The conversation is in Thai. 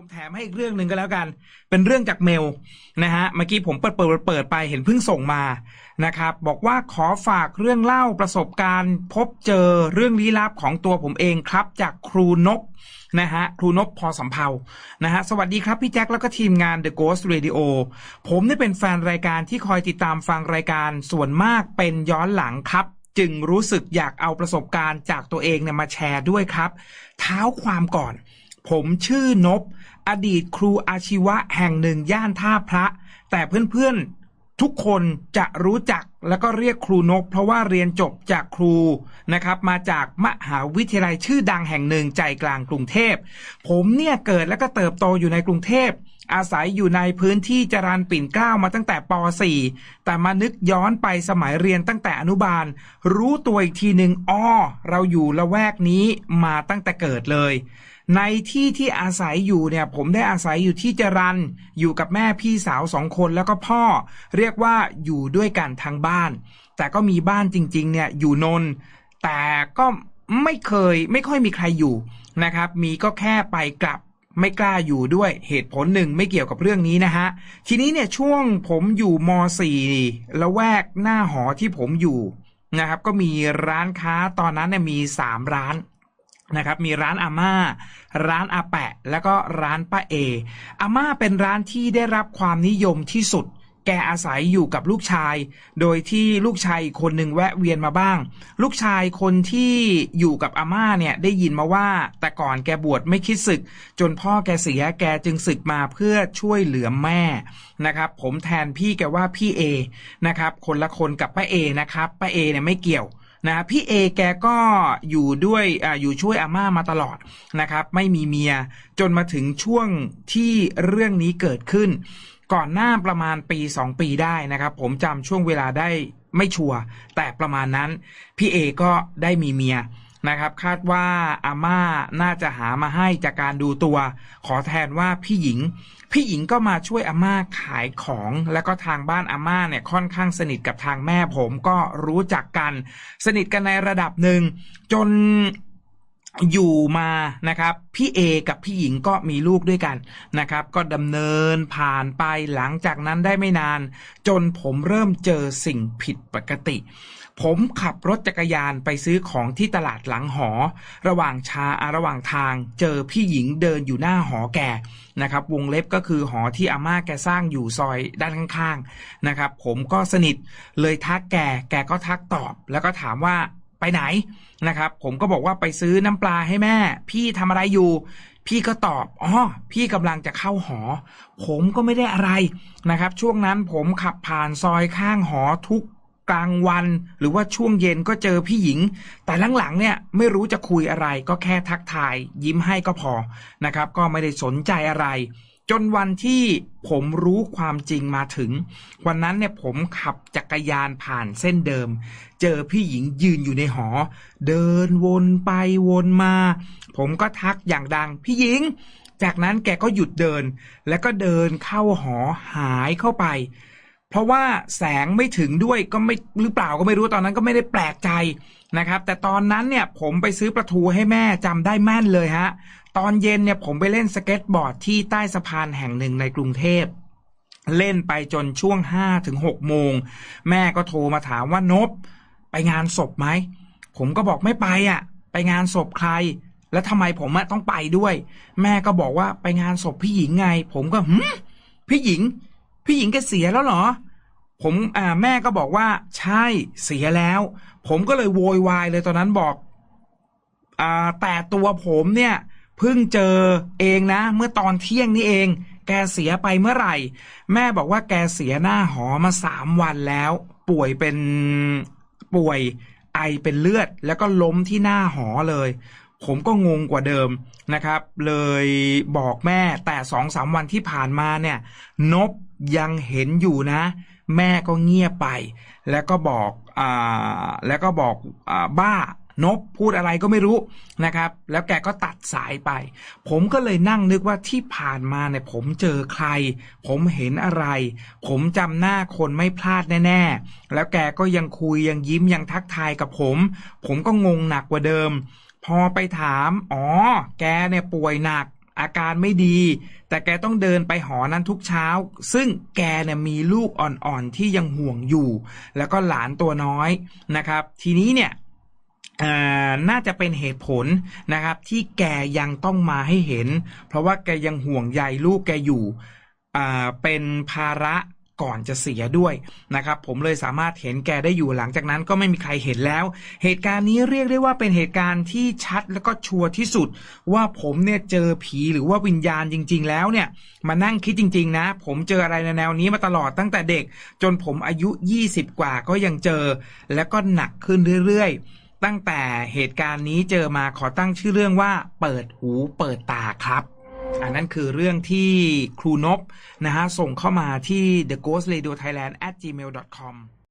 ผมแถมให้อีกเรื่องหนึ่งก็แล้วกัน เป็นเรื่องจากเมลนะฮะ เมื่อกี้ผมเปิดเปิดเปิดไปเห็นเพิ่งส่งมานะครับ บอกว่าขอฝากเรื่องเล่าประสบการณ์ พบเจอเรื่องลี้ลับของตัวผมเองครับ จากครูนกนะฮะครูนกพอสำเพานะฮะสวัสดีครับพี่แจ็คแล้วก็ทีมงาน The Ghost Radio ผมได้เป็นแฟนรายการที่คอยติดตามฟังรายการส่วนมากเป็นย้อนหลังครับจึงรู้สึกอยากเอาประสบการณ์จากตัวเองเนี่ยมาแชร์ด้วยครับ เท้าความก่อน ผมชื่อนบอดีตครูอาชีวะแห่งหนึ่งย่านท่าพระ แต่เพื่อนๆทุกคนจะรู้จัก แล้วก็เรียกครูนก เพราะว่าเรียนจบจากครูนะครับมาจากมหาวิทยาลัยชื่อดังแห่งหนึ่งใจกลางกรุงเทพ ผมเนี่ยเกิดแล้วก็เติบโตอยู่ในกรุงเทพ อาศัยอยู่ในพื้นที่จรานปิ่นเกล้ามาตั้งแต่ป .4 แต่มานึกย้อนไปสมัยเรียนตั้งแต่อนุบาล รู้ตัวอีกทีหนึ่งอ้อเราอยู่ละแวกนี้มาตั้งแต่เกิดเลยในที่ที่อาศัยอยู่เนี่ยผมได้อาศัยอยู่ที่จรันอยู่กับแม่พี่สาวสองคนแล้วก็พ่อ เรียกว่าอยู่ด้วยกันทั้งบ้านแต่ก็มีบ้านจริง ๆ เนี่ยอยู่นน์แต่ก็ไม่เคยไม่ค่อยมีใครอยู่นะครับ มีก็แค่ไปกลับไม่กล้าอยู่ด้วยเหตุผลหนึ่งไม่เกี่ยวกับเรื่องนี้นะฮะ ทีนี้เนี่ยช่วงผมอยู่ม .4 ละแวกหน้าหอที่ผมอยู่นะครับ ก็มีร้านค้าตอนนั้นเนี่ยมีสามร้านนะครับมีร้านอาม่า ร้านอาแปะ แล้วก็ร้านป้าเออาม่าเป็นร้านที่ได้รับความนิยมที่สุด แกอาศัยอยู่กับลูกชาย โดยที่ลูกชายคนหนึ่งแวะเวียนมาบ้าง ลูกชายคนที่อยู่กับอาม่าเนี่ยได้ยินมาว่า แต่ก่อนแกบวชไม่คิดศึก จนพ่อแกเสียแกจึงศึกมาเพื่อช่วยเหลือแม่นะครับ ผมแทนพี่แกว่าพี่เอนะครับ คนละคนกับป้าเอนะครับป้าเอเนี่ยไม่เกี่ยวนะพี่เอแกก็อยู่ด้วยออยู่ช่วยอาม่ามาตลอดนะครับ ไม่มีเมียจนมาถึงช่วงที่เรื่องนี้เกิดขึ้น ก่อนหน้าประมาณปีสองปีได้นะครับ ผมจำช่วงเวลาได้ไม่ชัวร์แต่ประมาณนั้น พี่เอก็ได้มีเมียนะครับ คาดว่าอาม่าน่าจะหามาให้จากการดูตัว ขอแทนว่าพี่หญิง พี่หญิงก็มาช่วยอาม่าขายของ แล้วก็ทางบ้านอาม่าเนี่ยค่อนข้างสนิทกับทางแม่ผมก็รู้จักกัน สนิทกันในระดับหนึ่งจน อยู่มานะครับ พี่เอกับพี่หญิงก็มีลูกด้วยกันนะครับ ก็ดำเนินผ่านไปหลังจากนั้นได้ไม่นาน จนผมเริ่มเจอสิ่งผิดปกติ ผมขับรถจักรยานไปซื้อของที่ตลาดหลังหอ ระหว่างชาอาระหว่างทาง เจอพี่หญิงเดินอยู่หน้าหอแกนะครับ วงเล็บก็คือหอที่อาม่าแกสร้างอยู่ซอยด้านข้างๆนะครับ ผมก็สนิทเลยทักแกแกก็ทักตอบ แล้วก็ถามว่า ไหนนะครับ ผมก็บอกว่าไปซื้อน้ำปลาให้แม่ พี่ทำอะไรอยู่ พี่ก็ตอบอ๋อพี่กำลังจะเข้าหอ ผมก็ไม่ได้อะไรนะครับ ช่วงนั้นผมขับผ่านซอยข้างหอทุกกลางวัน หรือว่าช่วงเย็นก็เจอพี่หญิง แต่หลังๆเนี่ยไม่รู้จะคุยอะไรก็แค่ทักทาย ยิ้มให้ก็พอนะครับ ก็ไม่ได้สนใจอะไร จนวันที่ผมรู้ความจริงมาถึง วันนั้นเนี่ยผมขับจักรยานผ่านเส้นเดิม เจอพี่หญิงยืนอยู่ในหอ เดินวนไปวนมา ผมก็ทักอย่างดัง พี่หญิง จากนั้นแกก็หยุดเดิน แล้วก็เดินเข้าหอหายเข้าไป เพราะว่าแสงไม่ถึงด้วยก็ไม่หรือเปล่าก็ไม่รู้ตอนนั้นก็ไม่ได้แปลกใจ นะครับ แต่ตอนนั้นเนี่ยผมไปซื้อปลาทูให้แม่จำได้แม่นเลยฮะ ตอนเย็นเนี่ยผมไปเล่นสเก็ตบอร์ดที่ใต้สะพานแห่งหนึ่งในกรุงเทพเล่นไปจนช่วงห้าถึงหกโมง แม่ก็โทรมาถามว่านบ ไปงานศพไหม ผมก็บอกไม่ไปอะ ไปงานศพใคร แล้วทำไมผมต้องไปด้วย แม่ก็บอกว่าไปงานศพพี่หญิงไง ผมก็หืมพี่หญิง พี่หญิงแกเสียแล้วเหรอ ผมอ่าแม่ก็บอกว่าใช่เสียแล้ว ผมก็เลยโวยวายเลยตอนนั้นบอกอ่าแต่ตัวผมเนี่ยเพิ่งเจอเองนะ เมื่อตอนเที่ยงนี่เอง แกเสียไปเมื่อไหร่ แม่บอกว่าแกเสียหน้าหอมาสามวันแล้ว ป่วยเป็นป่วยไอเป็นเลือด แล้วก็ล้มที่หน้าหอเลย ผมก็งงกว่าเดิมนะครับ เลยบอกแม่แต่สองสามวันที่ผ่านมาเนี่ย นบยังเห็นอยู่นะ แม่ก็เงียบไป แล้วก็บอกอ่าแล้วก็บอกอ่าบ้านบพูดอะไรก็ไม่รู้นะครับ แล้วแกก็ตัดสายไป ผมก็เลยนั่งนึกว่าที่ผ่านมาเนี่ยผมเจอใคร ผมเห็นอะไร ผมจำหน้าคนไม่พลาดแน่ๆ แล้วแกก็ยังคุยยังยิ้มยังทักทายกับผม ผมก็งงหนักกว่าเดิม พอไปถาม อ๋อ แกเนี่ยป่วยหนัก อาการไม่ดี แต่แกต้องเดินไปหอนั้นทุกเช้า ซึ่งแกเนี่ยมีลูกอ่อนๆที่ยังห่วงอยู่ แล้วก็หลานตัวน้อยนะครับ ทีนี้เนี่ยน่าจะเป็นเหตุผลนะครับที่แกยังต้องมาให้เห็น เพราะว่าแกยังห่วงใยลูกแกอยู่อ่เป็นภาระ ก่อนจะเสียด้วยนะครับผมเลยสามารถเห็นแกได้อยู่หลังจากนั้นก็ไม่มีใครเห็นแล้ว เหตุการณ์นี้เรียกได้ว่าเป็นเหตุการณ์ที่ชัดแล้วก็ชัวร์ที่สุด ว่าผมเนี่ยเจอผีหรือว่าวิญญาณจริง ๆ แล้วเนี่ยมานั่งคิดจริง ๆ นะ ผมเจออะไรในแนวนี้มาตลอดตั้งแต่เด็ก จนผมอายุ 20 กว่าก็ยังเจอ แล้วก็หนักขึ้นเรื่อยๆ ตั้งแต่เหตุการณ์นี้เจอมาขอตั้งชื่อเรื่องว่า เปิดหูเปิดตาครับ อันนั้นคือเรื่องที่ครูนบนะฮะส่งเข้ามาที่ the ghost radio thailand at gmail com